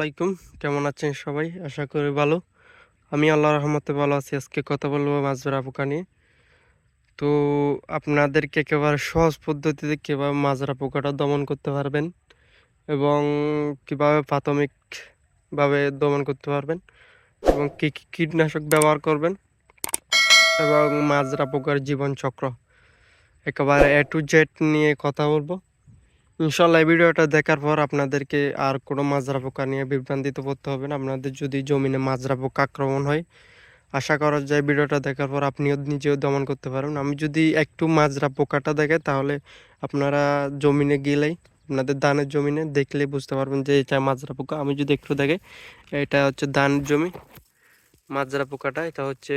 আলাইকুম। কেমন আছেন সবাই? আশা করি ভালো। আমি আল্লাহ রহমতে ভালো আছি। আজকে কথা বলব মাছ ধরা পোকা নিয়ে। তো আপনাদেরকে একেবারে সহজ পদ্ধতিতে কীভাবে মাছ ধরা পোকাটা দমন করতে পারবেন এবং কীভাবে প্রাথমিকভাবে দমন করতে পারবেন এবং কী কী কীটনাশক ব্যবহার করবেন এবং মাছ ধরা পোকার জীবন চক্র একেবারে এ টু জেড নিয়ে কথা বলব। ইনশাল্লাহ ভিডিওটা দেখার পর আপনাদেরকে আর কোনো মাজরা পোকা নিয়ে বিভ্রান্তিতে পড়তে হবে না। আপনাদের যদি জমিনে মাজরা পোকা আক্রমণ হয়, আশা করা যায় ভিডিওটা দেখার পর আপনিও নিজেও দমন করতে পারবেন। আমি যদি একটু মাজরা পোকাটা দেখাই তাহলে আপনারা জমিনে গেলেই, আপনাদের ধানের জমিনে দেখলে বুঝতে পারবেন যে এটা মাজরা পোকা। আমি যদি একটু দেখে, এটা হচ্ছে ধানের জমি, মাজরা পোকাটা, এটা হচ্ছে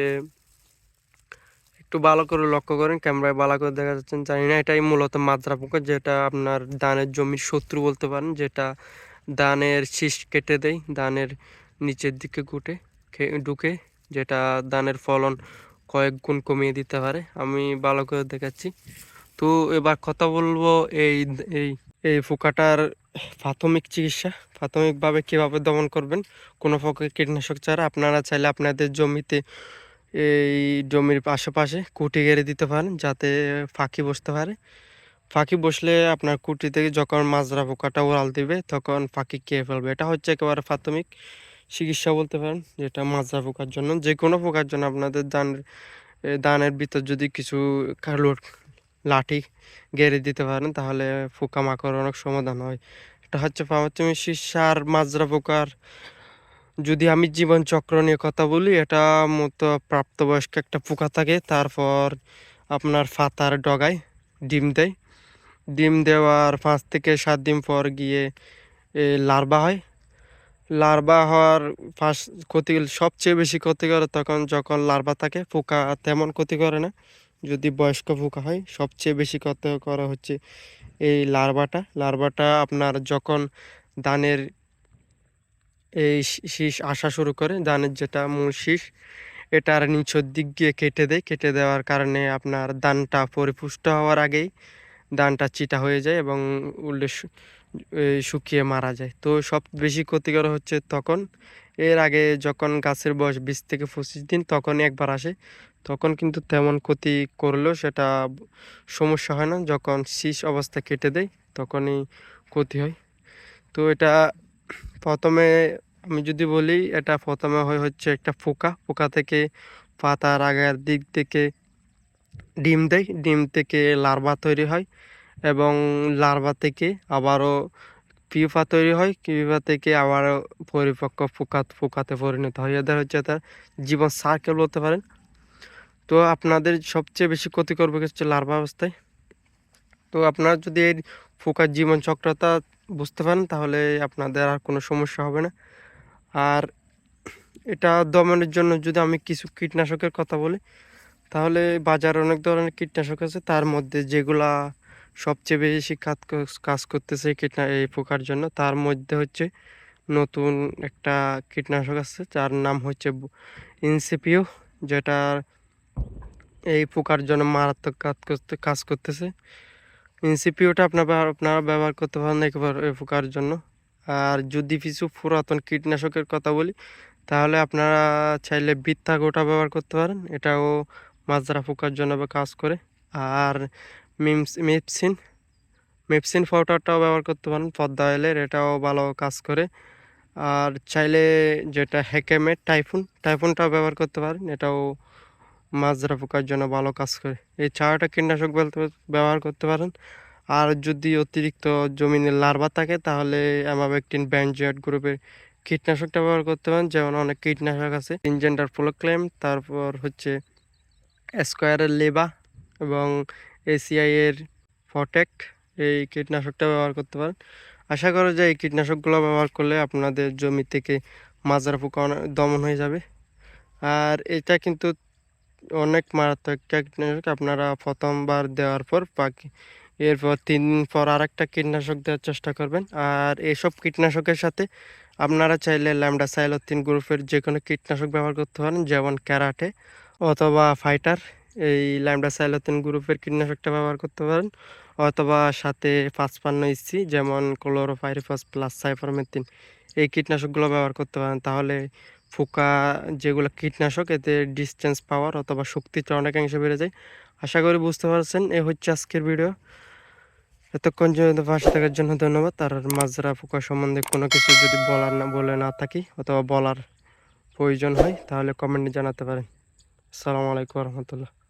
একটু ভালো করে লক্ষ্য করেন, ক্যামেরায় ভালো করে দেখা যাচ্ছেন জানি না, এটাই মূলত মাজরা পোকা যেটা আপনার ধানের জমির শত্রু বলতে পারেন, যেটা ধানের শীষ কেটে দেয়, ধানের নিচের দিকে গুটে ঢুকে, যেটা ধানের ফলন কয়েক গুণ কমিয়ে দিতে পারে, আমি ভালো করে দেখাচ্ছি। তো এবার কথা বলব এই এই এই পোকাটার প্রাথমিক চিকিৎসা, প্রাথমিকভাবে কীভাবে দমন করবেন, কোনো প্রকার কীটনাশক ছাড়া আপনারা চাইলে আপনাদের জমিতে এই জমির আশেপাশে কুটি গেড়ে দিতে পারেন যাতে ফাঁকি বসতে পারে। ফাঁকি বসলে আপনার কুটি থেকে যখন মাজরা পোকাটা ওড়াল দিবে, তখন ফাঁকি খেয়ে ফেলবে। এটা হচ্ছে একেবারে প্রাথমিক চিকিৎসা বলতে পারেন, যেটা মাজরা পোকার জন্য। যে কোনো পোকার জন্য আপনাদের ধানের ধানের ভিতর যদি কিছু লাঠি গেড়ে দিতে পারেন, তাহলে পোকা মাকড় অনেক সমাধান হয়। এটা হচ্ছে প্রাথমিক সার মাজরা পোকার যদি আমি জীবন চক্র নিয়ে কথা বলি, এটা মতো প্রাপ্তবয়স্ক একটা পোকা থাকে, তারপর আপনার ফাতার ডগায় ডিম দেয়। ডিম দেওয়ার পাঁচ থেকে সাত দিন পর গিয়ে লার্বা হয়। লার্বা হওয়ার ফার্স্ট ক্ষতি সবচেয়ে বেশি ক্ষতি করে তখন যখন লার্বা থাকে, পোকা তেমন ক্ষতি করে না। যদি বয়স্ক পোকা হয়, সবচেয়ে বেশি ক্ষতি করা হচ্ছে এই লার্বাটা লার্বাটা আপনার যখন ধানের এই শীষ আসা শুরু করে। ধানের যেটা মূল শীষ এটার নিচের দিক দিয়ে কেটে দেয়। কেটে দেওয়ার কারণে আপনার ধানটা পরিপুষ্ট হওয়ার আগেই ধানটা চিটা হয়ে যায় এবং উল্টে শুকিয়ে মারা যায়। তো সব বেশি ক্ষতিকর হচ্ছে তখন। এর আগে যখন গাছের বয়স বিশ থেকে পঁচিশ দিন তখনই একবার আসে। তখন কিন্তু তেমন ক্ষতি করলেও সেটা সমস্যা হয় না। যখন শীষ অবস্থা কেটে দেয় তখনই ক্ষতি হয়। তো এটা প্রথমে আমি যদি বলি, এটা প্রথমে হয় হচ্ছে একটা পোকা। পোকা থেকে পাতার আগের দিক থেকে ডিম দেয়। ডিম থেকে লার্ভা তৈরি হয় এবং লার্ভা থেকে আবারও পিউপা তৈরি হয়। পিউপা থেকে আবারও পরিপক্ক পোকা, পোকাতে পরিণত হয়। এদের হচ্ছে তার জীবন সার্কেল বলতে পারেন। তো আপনাদের সবচেয়ে বেশি ক্ষতি করবে হচ্ছে লার্ভা অবস্থায়? তো আপনারা যদি এই পোকার জীবন চক্রতা বুঝতে পারেন, তাহলে আপনাদের আর কোনো সমস্যা হবে না। আর এটা দমনের জন্য যদি আমি কিছু কীটনাশকের কথা বলি, তাহলে বাজারে অনেক ধরনের কীটনাশক আছে, তার মধ্যে যেগুলা সবচেয়ে বেশি কাজ কাজ করতেছে কীটনা, এই পোকার জন্য, তার মধ্যে হচ্ছে নতুন একটা কীটনাশক আছে, যার নাম হচ্ছে ইনসিপিও যেটা এই পোকার জন্য মারাত্মক কাজ করতে, কাজ করতেছে। ইনসিপিওটা আপনার আপনারা ব্যবহার করতে পারেন একেবারে পোকার জন্য। আর যদি কিছু পুরাতন কীটনাশকের কথা বলি, তাহলে আপনারা চাইলে বৃত্তা গোটা ব্যবহার করতে পারেন। এটাও মাজরা পোকার জন্য কাজ করে। আর মিমস, মেপসিন মেপসিন পাউডারটাও ব্যবহার করতে পারেন। পদ্মা অয়েলের এটাও ভালো কাজ করে। আর চাইলে যেটা হেকেমের টাইফুন, টাইফুনটাও ব্যবহার করতে পারেন। এটাও মাজরা পোকার জন্য ভালো কাজ করে। এই চারটা কীটনাশক বলতে ব্যবহার করতে পারেন। আর যদি অতিরিক্ত জমিনে লার্ভা থাকে, তাহলে অ্যামাবেকটিন ব্যানজয়েড গ্রুপের কীটনাশকটা ব্যবহার করতে পারেন। যেমন অনেক কীটনাশক আছে, ইনজেন্ডার ফ্লোক্লেম, তারপর হচ্ছে স্কোয়ারের লেবা এবং এসিআইয়ের ফটেক, এই কীটনাশকটা ব্যবহার করতে পারেন। আশা করা যায় এই কীটনাশকগুলো ব্যবহার করলে আপনাদের জমি থেকে মাজরা পোকা দমন হয়ে যাবে। আর এটা কিন্তু অনেক মারাত্মক কীটনাশক আপনারা প্রথমবার দেওয়ার পর পাখি এরপর তিন দিন পর আর একটা কীটনাশক দেওয়ার চেষ্টা করবেন। আর এসব কীটনাশকের সাথে আপনারা চাইলে ল্যামডা সাইলোথিন গ্রুপের যে কোনো কীটনাশক ব্যবহার করতে পারেন, যেমন ক্যারাটে অথবা ফাইটার। এই ল্যামডা সাইলোথিন গ্রুপের কীটনাশকটা ব্যবহার করতে পারেন। অথবা সাথে পাঁচপান্ন ইসি, যেমন ক্লোরোফাইরিফাস প্লাস সাইফারমেথিন। এই কীটনাশকগুলো ব্যবহার করতে পারেন, তাহলে ফুকা যেগুলো কীটনাশক, এতে ডিস্টেন্স পাওয়ার অথবা শক্তিটা অনেকাংশে বেড়ে যায়। আশা করি বুঝতে পারছেন, এ হচ্ছে আজকের ভিডিও এতক্ষণ পর্যন্ত পাশে থাকার জন্য ধন্যবাদ। আর মাজরা ফুকা সম্বন্ধে কোনো কিছু যদি বলার না, বলে না থাকি অথবা বলার প্রয়োজন হয়, তাহলে কমেন্টে জানাতে পারেন। আসসালামু আলাইকুম রহমতুল্লাহ।